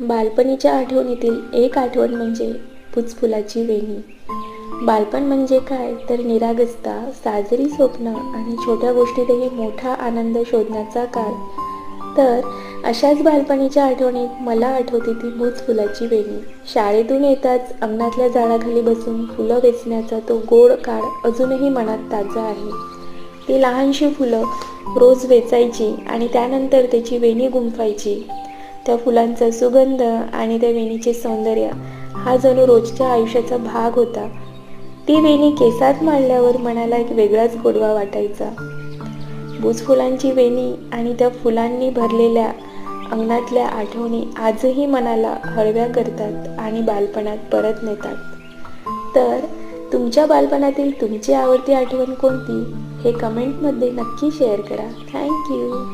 बालपणीच्या आठवणीतील एक आठवण म्हणजे पुचफुलाची वेणी. बालपण म्हणजे काय? तर निरागसता साजरी स्वप्न आणि छोट्या गोष्टीतही मोठा आनंद शोधण्याचा काळ. तर अशाच बालपणीच्या आठवणीत मला आठवते ती भूज फुलाची वेणी. शाळेतून येताच अंगणातल्या झाडाखाली बसून फुलं वेचण्याचा तो गोड काळ अजूनही मनात ताजा आहे. ती लहानशी फुलं रोज वेचायची आणि त्यानंतर त्याची वेणी गुंफायची. त्या फुलांचा सुगंध आणि त्या वेणीचे सौंदर्य हा जणू रोजच्या आयुष्याचा भाग होता. ती वेणी केसात मांडल्यावर मनाला एक वेगळाच गोडवा वाटायचा. बुजफुलांची वेणी आणि त्या फुलांनी भरलेल्या अंगणातल्या आठवणी आजही मनाला हळव्या करतात आणि बालपणात परत नेतात. तर तुमच्या बालपणातील तुमची आवडती आठवण कोणती? हे कमेंटमध्ये नक्की शेअर करा. थँक्यू